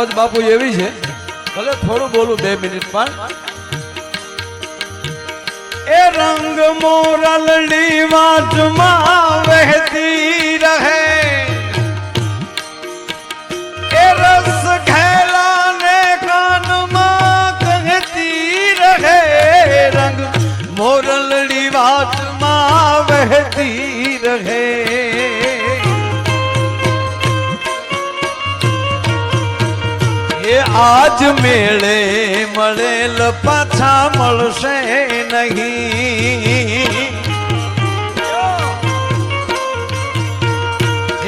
મોજ બાપુ એવી છે. ભલે થોડું બોલું બે મિનિટ પણ. એ રંગ મોરલની વાટમાં વહેતી રહે. આજ મેળે મળેલ પાછા મળશે નહીં.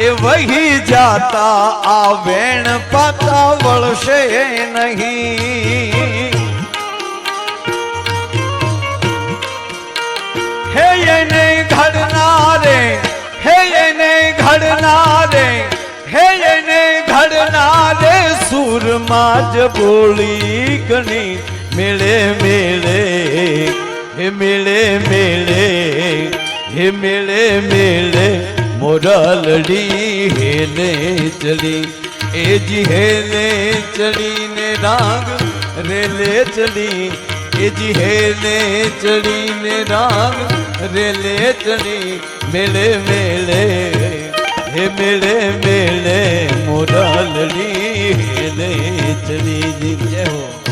એ વહી જાતા આ વેણ પાછા વળશે નહીં. હે એને ઘડનારે સુરમાં જ બોલી ઘણી મેળે મેળે, હે મેળે મેળે, હે મેળે મેળે મોરલડી હેને ચડી એ જી હેને ચડીને રાગ રેલે ચડી એ જી હેને ચડીને રાગ રેલે ચડી મેળે મેળે હે મેળે મેળે મોરલડી હેને ચલી જી જય હો.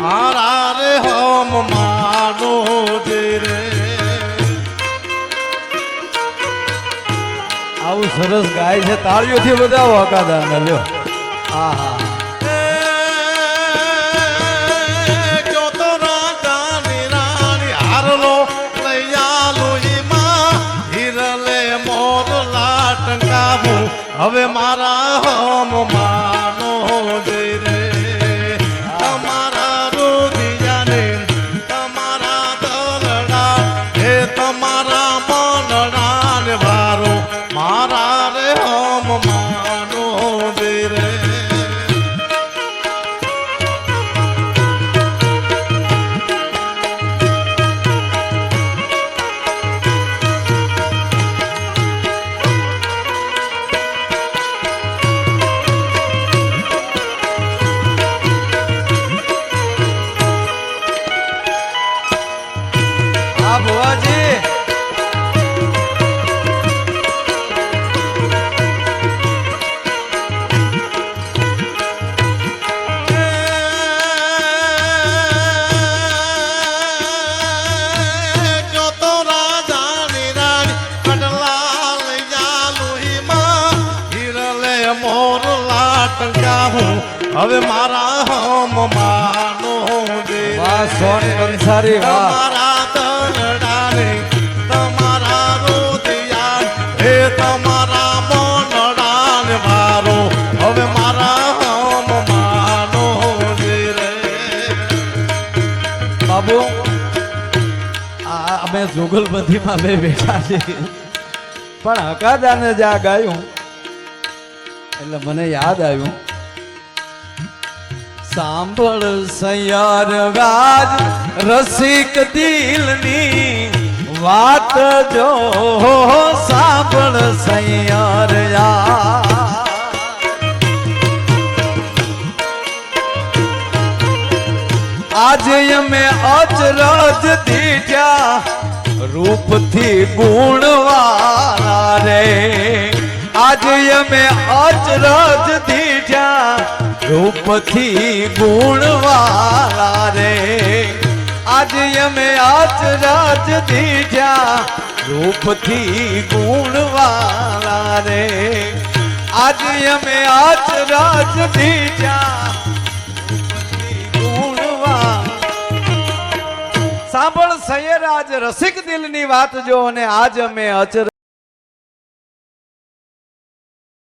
મારા રે હમ મારો જી રે. આવું સરસ ગાય છે. તાળીઓથી બધા વાકાદા ને લ્યો. હા હા. હવે મારા હમ રાણી હવે મારા હમ માનો દે. વાહ સોની અંસારી વાહ. મારા દલડાને તમારા રોદિયા. હે તમારા મોનડાન મારો. હવે મારા હમ માનો દે રે. બાબુ આ અમે જુગલબંધીમાં બે બેઠા છીએ. પણ હકાદાને જ્યાં ગાયું. એટલે મને યાદ આવ્યું. सांबल सैयार राज रसिक दिलनी बात जो हो सांबल सैयार आज यमे अचरज दीजा रूप थी गुण रे આજે અમે અચરજ દીઠા રૂપથી ગુણવાળા રે. આજ અમે અચરજ દીઠા રૂપથી ગુણવાળા રે. આજ અમે અચરજ દીઠા સાંભળ સૈયરાજ રસિક દિલની વાત જો અને આજ અમે અચર